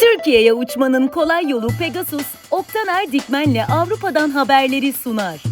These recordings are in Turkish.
Türkiye'ye uçmanın kolay yolu Pegasus, Oktaner Dikmen'le Avrupa'dan haberleri sunar.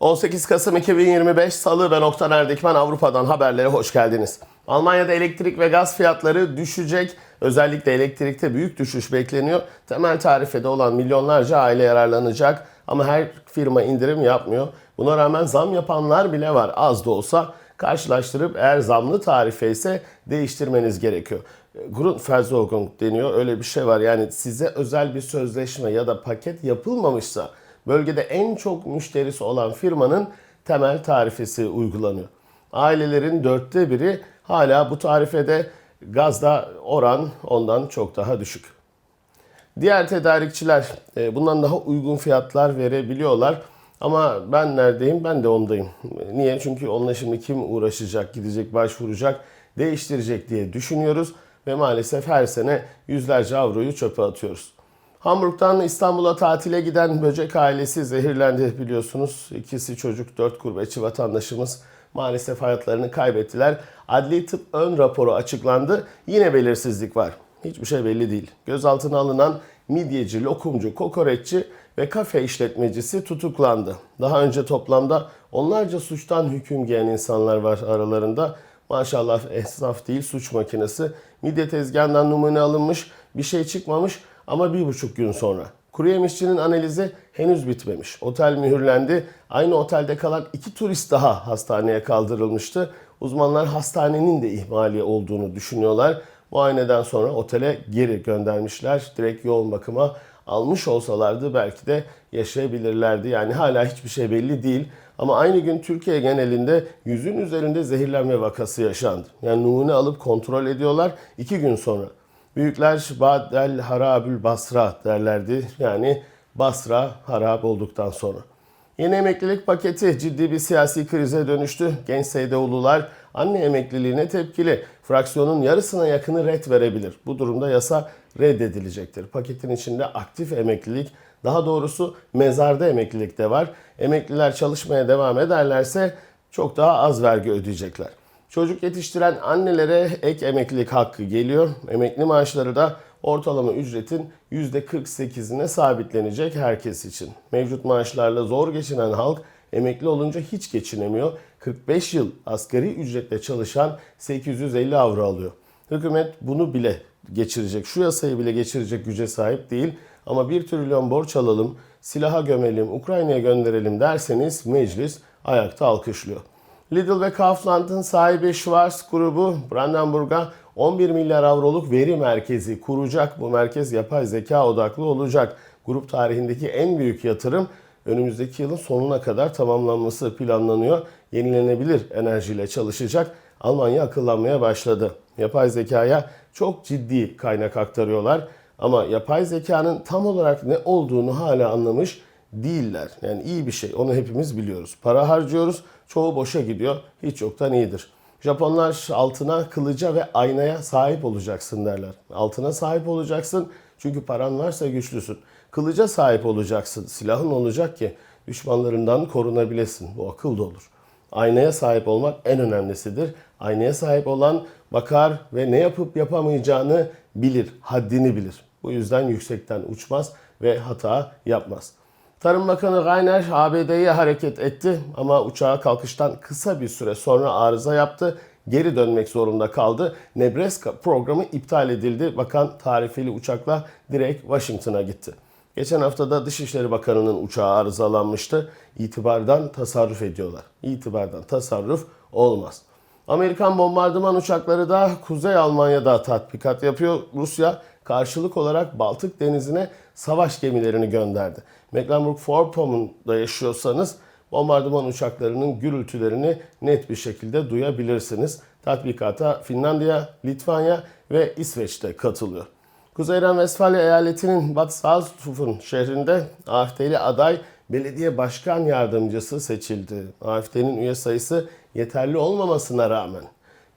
18 Kasım 2025 Salı ben Oktan Erdikmen Avrupa'dan haberlere hoş geldiniz. Almanya'da elektrik ve gaz fiyatları düşecek. Özellikle elektrikte büyük düşüş bekleniyor. Temel tarifede olan milyonlarca aile yararlanacak ama her firma indirim yapmıyor. Buna rağmen zam yapanlar bile var az da olsa. Karşılaştırıp eğer zamlı tarife ise değiştirmeniz gerekiyor. Grundversorgung deniyor öyle bir şey var. Yani size özel bir sözleşme ya da paket yapılmamışsa bölgede en çok müşterisi olan firmanın temel tarifesi uygulanıyor. Ailelerin dörtte biri hala bu tarifede gazda oran ondan çok daha düşük. Diğer tedarikçiler e, bundan daha uygun fiyatlar verebiliyorlar. Ama ben neredeyim? Ben de ondayım. Niye? Çünkü onunla şimdi kim uğraşacak, gidecek, başvuracak, değiştirecek diye düşünüyoruz. Ve maalesef her sene yüzlerce avroyu çöpe atıyoruz. Hamburg'dan İstanbul'a tatile giden böcek ailesi zehirlendi biliyorsunuz. İkisi çocuk, dört gurbetçi vatandaşımız maalesef hayatlarını kaybettiler. Adli tıp ön raporu açıklandı. Yine belirsizlik var. Hiçbir şey belli değil. Gözaltına alınan midyeci, lokumcu, kokoreççi ve kafe işletmecisi tutuklandı. Daha önce toplamda onlarca suçtan hüküm giyen insanlar var aralarında. Maşallah esnaf değil suç makinesi. Midye tezgahından numune alınmış, bir şey çıkmamış ama bir buçuk gün sonra. Kuru yemişçinin analizi henüz bitmemiş. Otel mühürlendi. Aynı otelde kalan iki turist daha hastaneye kaldırılmıştı. Uzmanlar hastanenin de ihmali olduğunu düşünüyorlar. Muayeneden sonra otele geri göndermişler. Direkt yoğun bakıma almış olsalardı belki de yaşayabilirlerdi. Yani hala hiçbir şey belli değil. Ama aynı gün Türkiye genelinde yüzün üzerinde zehirlenme vakası yaşandı. Yani numune alıp kontrol ediyorlar. iki gün sonra. Büyükler Badel Harabül Basra derlerdi. Yani Basra harap olduktan sonra. Yeni emeklilik paketi ciddi bir siyasi krize dönüştü. Genç Seydeoğlular anne emekliliğine tepkili. Fraksiyonun yarısına yakını red verebilir. Bu durumda yasa reddedilecektir. Paketin içinde aktif emeklilik, daha doğrusu mezarda emeklilik de var. Emekliler çalışmaya devam ederlerse çok daha az vergi ödeyecekler. Çocuk yetiştiren annelere ek emeklilik hakkı geliyor. Emekli maaşları da ortalama ücretin %48'ine sabitlenecek herkes için. Mevcut maaşlarla zor geçinen halk emekli olunca hiç geçinemiyor. 45 yıl asgari ücretle çalışan 850 avro alıyor. Hükümet bunu bile geçirecek, şu yasayı bile geçirecek güce sahip değil. Ama 1 trilyon borç alalım, silaha gömelim, Ukrayna'ya gönderelim derseniz meclis ayakta alkışlıyor. Lidl ve Kaufland'ın sahibi Schwarz grubu Brandenburg'a 11 milyar avroluk veri merkezi kuracak. Bu merkez yapay zeka odaklı olacak. Grup tarihindeki en büyük yatırım önümüzdeki yılın sonuna kadar tamamlanması planlanıyor. Yenilenebilir enerjiyle çalışacak. Almanya akıllanmaya başladı. Yapay zekaya çok ciddi kaynak aktarıyorlar. Ama yapay zekanın tam olarak ne olduğunu hala anlamış değiller. Yani iyi bir şey. Onu hepimiz biliyoruz. Para harcıyoruz. Çoğu boşa gidiyor. Hiç yoktan iyidir. Japonlar altına, kılıca ve aynaya sahip olacaksın derler. Altına sahip olacaksın çünkü paran varsa güçlüsün. Kılıca sahip olacaksın. Silahın olacak ki düşmanlarından korunabilesin. Bu akıl da olur. Aynaya sahip olmak en önemlisidir. Aynaya sahip olan bakar ve ne yapıp yapamayacağını bilir, haddini bilir. Bu yüzden yüksekten uçmaz ve hata yapmaz. Tarım Bakanı Rainer ABD'ye hareket etti ama uçağa kalkıştan kısa bir süre sonra arıza yaptı. Geri dönmek zorunda kaldı. Nebraska programı iptal edildi. Bakan tarifeli uçakla direkt Washington'a gitti. Geçen haftada Dışişleri Bakanı'nın uçağı arızalanmıştı. İtibardan tasarruf ediyorlar. İtibardan tasarruf olmaz. Amerikan bombardıman uçakları da Kuzey Almanya'da tatbikat yapıyor. Rusya karşılık olarak Baltık Denizi'ne savaş gemilerini gönderdi. Mecklenburg-Vorpommern'da yaşıyorsanız bombardıman uçaklarının gürültülerini net bir şekilde duyabilirsiniz. Tatbikata Finlandiya, Litvanya ve İsveç'te katılıyor. Kuzey Ren-Vesfalya eyaletinin Bad Salzuf'un şehrinde AFD'li aday belediye başkan yardımcısı seçildi. AFD'nin üye sayısı yeterli olmamasına rağmen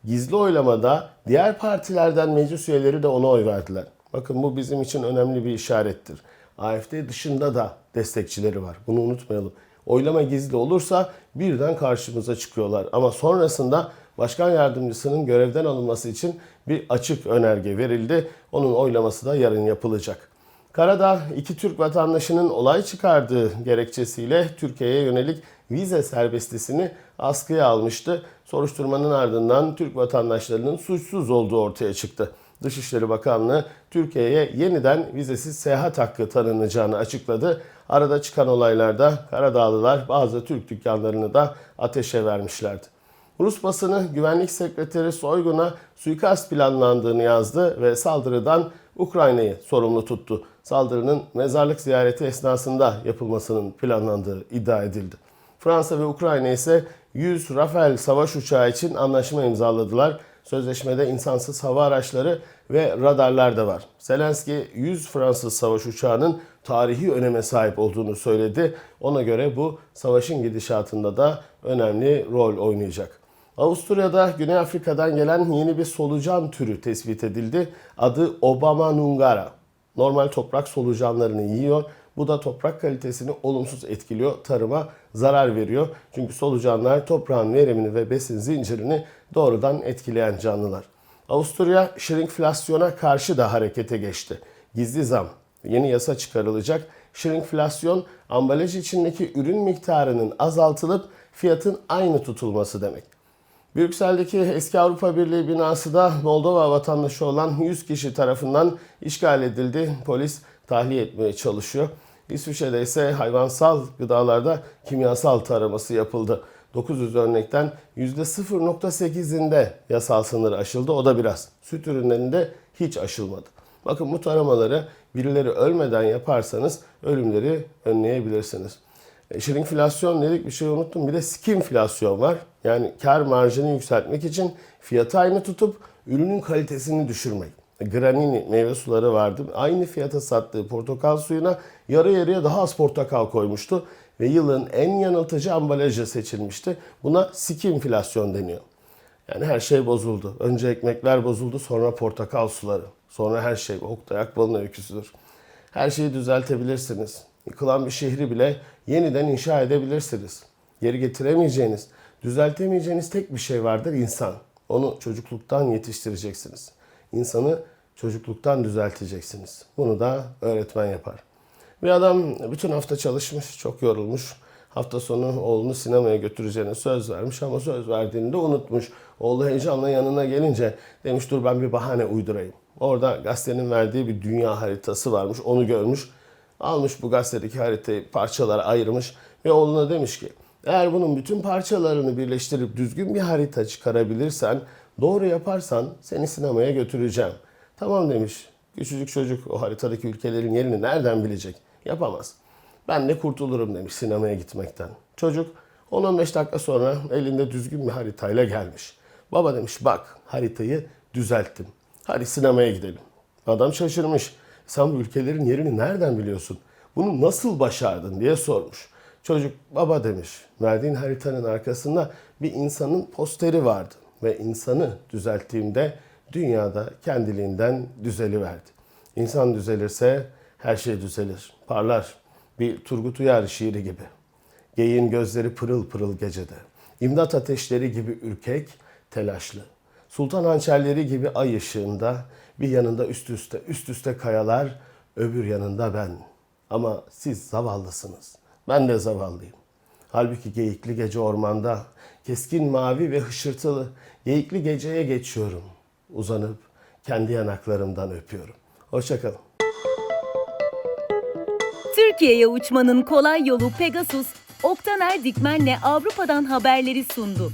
gizli oylamada diğer partilerden meclis üyeleri de ona oy verdiler. Bakın bu bizim için önemli bir işarettir. AFD dışında da destekçileri var. Bunu unutmayalım. Oylama gizli olursa birden karşımıza çıkıyorlar. Ama sonrasında başkan yardımcısının görevden alınması için bir açık önerge verildi. Onun oylaması da yarın yapılacak. Karadağ iki Türk vatandaşının olay çıkardığı gerekçesiyle Türkiye'ye yönelik vize serbestisini askıya almıştı. Soruşturmanın ardından Türk vatandaşlarının suçsuz olduğu ortaya çıktı. Dışişleri Bakanlığı Türkiye'ye yeniden vizesiz seyahat hakkı tanınacağını açıkladı. Arada çıkan olaylarda Karadağlılar bazı Türk dükkanlarını da ateşe vermişlerdi. Rus basını Güvenlik Sekreteri Soygun'a suikast planlandığını yazdı ve saldırıdan Ukrayna'yı sorumlu tuttu. Saldırının mezarlık ziyareti esnasında yapılmasının planlandığı iddia edildi. Fransa ve Ukrayna ise 100 Rafael savaş uçağı için anlaşma imzaladılar. Sözleşmede insansız hava araçları ve radarlar da var. Zelenski 100 Fransız savaş uçağının tarihi öneme sahip olduğunu söyledi. Ona göre bu savaşın gidişatında da önemli rol oynayacak. Avusturya'da Güney Afrika'dan gelen yeni bir solucan türü tespit edildi. Adı Obama nungara. Normal toprak solucanlarını yiyor. Bu da toprak kalitesini olumsuz etkiliyor, tarıma zarar veriyor. Çünkü solucanlar toprağın verimini ve besin zincirini doğrudan etkileyen canlılar. Avusturya şirinkflasyona karşı da harekete geçti. Gizli zam, yeni yasa çıkarılacak. Şirinkflasyon ambalaj içindeki ürün miktarının azaltılıp fiyatın aynı tutulması demek. Brüksel'deki eski Avrupa Birliği binası da Moldova vatandaşı olan 100 kişi tarafından işgal edildi. Polis tahliye etmeye çalışıyor. İsviçre'de ise hayvansal gıdalarda kimyasal taraması yapıldı. 900 örnekten %0.8'inde yasal sınır aşıldı. O da biraz. Süt ürünlerinde hiç aşılmadı. Bakın bu taramaları birileri ölmeden yaparsanız ölümleri önleyebilirsiniz. E, Şirinflasyon dedik bir şey unuttum. Bir de skimflasyon var. Yani kar marjını yükseltmek için fiyatı aynı tutup ürünün kalitesini düşürmek. Granini meyve suları vardı. Aynı fiyata sattığı portakal suyuna yarı yarıya daha az portakal koymuştu. Ve yılın en yanıltıcı ambalajı seçilmişti. Buna skimflasyon deniyor. Yani her şey bozuldu. Önce ekmekler bozuldu, sonra portakal suları. Sonra her şey Oktay Akbal'ın öyküsüdür. Her şeyi düzeltebilirsiniz. Yıkılan bir şehri bile yeniden inşa edebilirsiniz. Geri getiremeyeceğiniz, düzeltemeyeceğiniz tek bir şey vardır insan. Onu çocukluktan yetiştireceksiniz. İnsanı çocukluktan düzelteceksiniz. Bunu da öğretmen yapar. Bir adam bütün hafta çalışmış, çok yorulmuş. Hafta sonu oğlunu sinemaya götüreceğine söz vermiş ama söz verdiğini de unutmuş. Oğlu heyecanla yanına gelince demiş dur ben bir bahane uydurayım. Orada gazetenin verdiği bir dünya haritası varmış. Onu görmüş. Almış bu gazetedeki haritayı parçalara ayırmış ve oğluna demiş ki eğer bunun bütün parçalarını birleştirip düzgün bir harita çıkarabilirsen, doğru yaparsan seni sinemaya götüreceğim. Tamam demiş. Küçücük çocuk o haritadaki ülkelerin yerini nereden bilecek? Yapamaz. Ben de kurtulurum demiş sinemaya gitmekten. Çocuk 10-15 dakika sonra elinde düzgün bir haritayla gelmiş. Baba demiş bak haritayı düzelttim. Hadi sinemaya gidelim. Adam şaşırmış. Sen bu ülkelerin yerini nereden biliyorsun? Bunu nasıl başardın diye sormuş. Çocuk baba demiş. Verdiğin haritanın arkasında bir insanın posteri vardı. Ve insanı düzelttiğimde dünyada kendiliğinden düzeliverdi. İnsan düzelirse her şey düzelir, parlar. Bir Turgut Uyar şiiri gibi. Geyin gözleri pırıl pırıl gecede. İmdat ateşleri gibi ürkek, telaşlı. Sultan hançerleri gibi ay ışığında bir yanında üst üste üst üste kayalar, öbür yanında ben. Ama siz zavallısınız. Ben de zavallıyım. Halbuki geyikli gece ormanda, keskin mavi ve hışırtılı geyikli geceye geçiyorum. Uzanıp kendi yanaklarımdan öpüyorum. Hoşçakalın. Türkiye'ye uçmanın kolay yolu Pegasus, Oktaner Dikmen'le Avrupa'dan haberleri sundu.